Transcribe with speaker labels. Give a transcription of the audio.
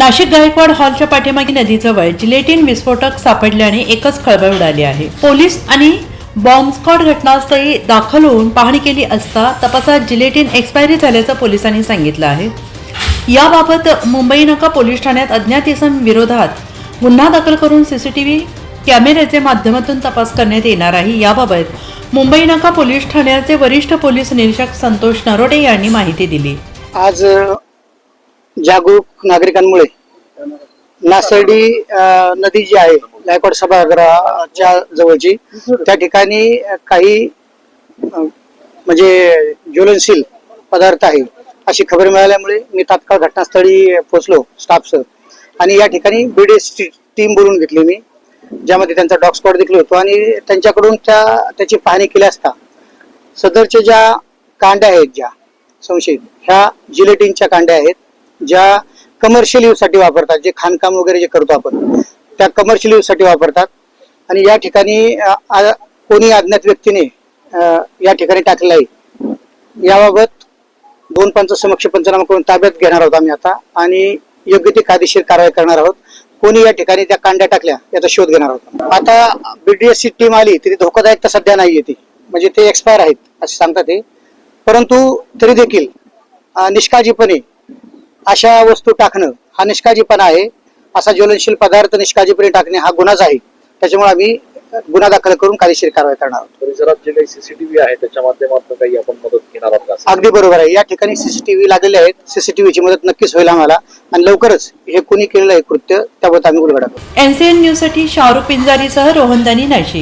Speaker 1: नाशिक गायकवाड हॉलच्या पाठीमागे नदीजवळ जिलेटिन विस्फोटक सापडल्याने एकच खळबळ उडाली आहे. पोलीस आणि बॉम्ब घटनास्थळी दाखल होऊन पाहणी केली असता तपासात जिलेटिन एक्सपायरी झाल्याचं पोलिसांनी सांगितलं आहे. याबाबत मुंबई नका पोलीस ठाण्यात अज्ञात इसम विरोधात गुन्हा दाखल करून सीसीटीव्ही कॅमेऱ्याच्या माध्यमातून तपास करण्यात येणार आहे. याबाबत मुंबई नाका पोलीस ठाण्याचे वरिष्ठ पोलीस निरीक्षक संतोष नरोडे यांनी माहिती दिली.
Speaker 2: आज जागरूक नागरिकांमुळे नासर्डी नदी जी आहे गायकवाड सभागृहाच्या जवळची त्या ठिकाणी काही म्हणजे ज्वलनशील पदार्थ आहे अशी खबर मिळाल्यामुळे मी तात्काळ घटनास्थळी पोहोचलो स्टाफसह. आणि या ठिकाणी बीडीएसची टीम बोलून घेतली मी ज्यामध्ये त्यांचा डॉग स्क्वॉड देखील होतो आणि त्यांच्याकडून त्या त्याची पाहणी केली असता सदरच्या ज्या कांड्या आहेत ज्या संशयित ह्या जिलेटिनच्या कांड्या आहेत ज्या कमर्शियल यूजसाठी वापरतात जे खाणकाम वगैरे जे करतो आपण त्या कमर्शियल यूजसाठी वापरतात. आणि या ठिकाणी आ- कोणी अज्ञात व्यक्तीने या ठिकाणी टाकलेलं आहे. याबाबत दोन पंच समक्ष पंचनामा करून ताब्यात घेणार आहोत आम्ही आता आणि योग्य ती कायदेशीर कारवाई करणार आहोत. कोणी या ठिकाणी त्या कांड्या टाकल्या याचा शोध घेणार आहोत. आता बीडीएस ची टीम आली तरी धोकादायक तर सध्या नाहीये ती. म्हणजे ते एक्सपायर आहेत असे सांगतात ते. परंतु तरी देखील निष्काळजीपणे अशा वस्तू टाकणं हा निष्काळजीपणा आहे. असा ज्वलनशील पदार्थ निष्काळजीपणे टाकणे हा गुन्हाच आहे. त्याच्यामुळे आम्ही गुन्हा दाखल करून कायदेशीर कारवाई करणार आहोत.
Speaker 3: परिसरात जे काही सीसीटीव्ही आहे त्याच्या माध्यमातून काही आपण मदत घेणार आहोत का?
Speaker 2: अगदी बरोबर आहे. या ठिकाणी सीसीटीव्ही लागलेले आहेत. सीसीटीव्हीची मदत नक्कीच होईल आम्हाला. आणि लवकरच हे कोणी केलेलं आहे कृत्य त्याबद्दल आम्ही उलगडा
Speaker 1: एनसीएन न्यूजसाठी शाहरुख पिंजारीसह रोहन दानी नाशिक.